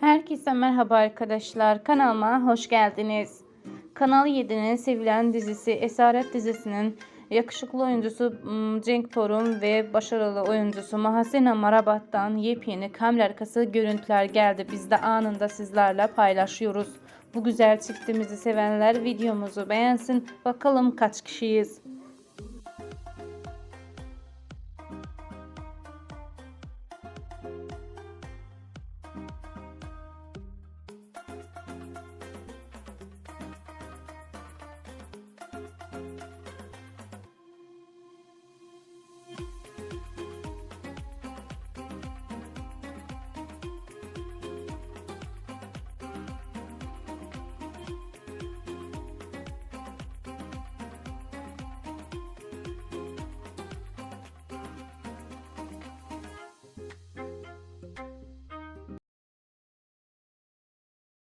Herkese merhaba arkadaşlar. Kanalıma hoş geldiniz. Kanal 7'nin sevilen dizisi Esaret dizisinin yakışıklı oyuncusu hmm, Cenk Torun ve başarılı oyuncusu Mahasena Marabat'tan yepyeni kamera arkası görüntüler geldi. Biz de anında sizlerle paylaşıyoruz. Bu güzel çiftimizi sevenler videomuzu beğensin. Bakalım kaç kişiyiz.